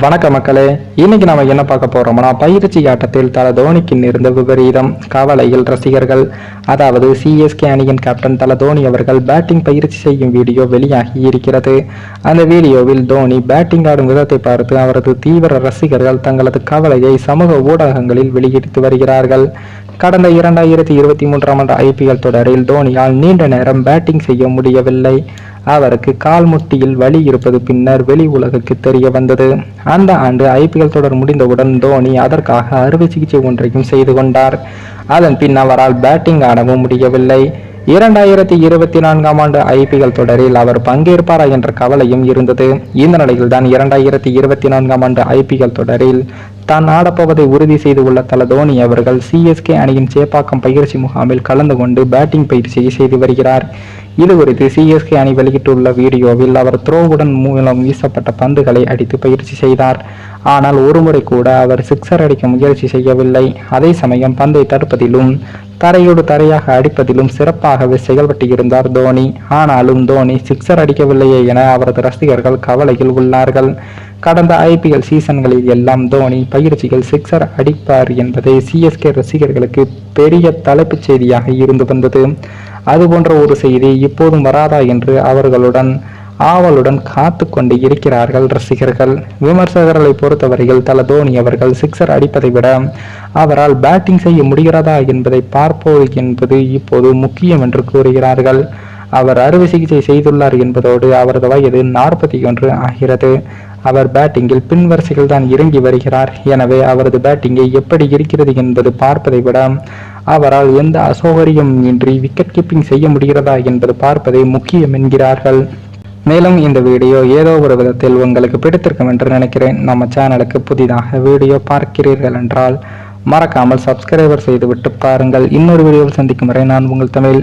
வணக்க மக்களே இன்னைக்கு நாம என்ன பார்க்க போறோம்னா பயிற்சி ஆட்டத்தில் தல தோனிக்கு நேர்ந்த விபரீதம் கவலையில் ரசிகர்கள் அதாவது சிஎஸ்கே அணியின் கேப்டன் தல தோனி அவர்கள் பேட்டிங் பயிற்சி செய்யும் வீடியோ வெளியாகி இருக்கிறது. அந்த வீடியோவில் தோனி பேட்டிங் ஆடும் விதத்தை பார்த்து அவரது தீவிர ரசிகர்கள் தங்களது கவலையை சமூக ஊடகங்களில் வெளியிட்டு வருகிறார்கள். கடந்த இரண்டாயிரத்தி இருபத்தி மூன்றாம் ஆண்டு ஐபிஎல் தொடரில் தோனியால் நீண்ட நேரம் பேட்டிங் செய்ய முடியவில்லை. அவருக்கு கால் முட்டியில் வலி இருப்பது பின்னர் வெளி உலகுக்கு தெரிய வந்தது. அந்த ஆண்டு ஐபிஎல் தொடர் முடிந்தவுடன் தோனி அதற்காக அறுவை சிகிச்சை ஒன்றையும் செய்து கொண்டார். அதன் பின் அவரால் பேட்டிங் ஆடவும் முடியவில்லை. இரண்டாயிரத்தி இருபத்தி நான்காம் ஆண்டு ஐபிஎல் தொடரில் அவர் பங்கேற்பாரா என்ற கவலையும் இருந்தது. இந்த நிலையில் தான் இரண்டாயிரத்தி இருபத்தி நான்காம் ஆண்டு ஐபிஎல் தொடரில் தான் ஆடப்போவதை உறுதி செய்துள்ள தல தோனி அவர்கள் சிஎஸ்கே அணியின் சேப்பாக்கம் பயிற்சி முகாமில் கலந்து கொண்டு பேட்டிங் பயிற்சியை செய்து வருகிறார். இது குறித்து சிஎஸ்கே அணி வெளியிட்டுள்ள வீடியோவில் அவர் த்ரோவுடன் மூலம் வீசப்பட்ட பந்துகளை அடித்து பயிற்சி செய்தார். ஆனால் ஒருமுறை கூட அவர் சிக்ஸர் அடிக்க முயற்சி செய்யவில்லை. அதே சமயம் பந்தை தடுப்பதிலும் தரையோடு தரையாக அடிப்பதிலும் சிறப்பாகவே செயல்பட்டு இருந்தார் தோனி. ஆனாலும் தோனி சிக்ஸர் அடிக்கவில்லையே என அவரது ரசிகர்கள் கவலையில் உள்ளார்கள். கடந்த ஐபிஎல் சீசன்களில் எல்லாம் தோனி பயிற்சியில் சிக்ஸர் அடிப்பார் என்பது சிஎஸ்கே ரசிகர்களுக்கு பெரிய தலைப்புச் செய்தியாக இருந்து வந்தது. அது போன்ற ஒரு செய்தி இப்போதும் வராதா என்று அவர்களுடன் ஆவலுடன் காத்து கொண்டு இருக்கிறார்கள் ரசிகர்கள். விமர்சகர்களை பொறுத்தவரையில் தல தோனி அவர்கள் சிக்ஸர் அடிப்பதை விட அவரால் பேட்டிங் செய்ய முடிகிறதா என்பதை பார்ப்போம் என்பது இப்போது முக்கியம் என்று கூறுகிறார்கள். அவர் அறுவை சிகிச்சை செய்துள்ளார் என்பதோடு அவரது வயது நாற்பத்தி ஒன்று ஆகிறது. அவர் பேட்டிங்கில் பின்வரிசையில் தான் இறங்கி வருகிறார். எனவே அவரது பேட்டிங்கை எப்படி இருக்கிறது என்பது பார்ப்பதை விட அவரால் எந்த அசௌகரியம் இன்றி விக்கெட் கீப்பிங் செய்ய முடிகிறதா என்பது பார்ப்பதே முக்கியம் என்கிறார்கள். மேலும் இந்த வீடியோ ஏதோ ஒரு விதத்தில் உங்களுக்கு பிடித்திருக்கும் என்று நினைக்கிறேன். நம்ம சேனலுக்கு புதிதாக வீடியோ பார்க்கிறீர்கள் என்றால் மறக்காமல் சப்ஸ்கிரைபர் செய்துவிட்டு பாருங்கள். இன்னொரு வீடியோவில் சந்திக்கும் வரை நான் உங்கள் தமிழ்.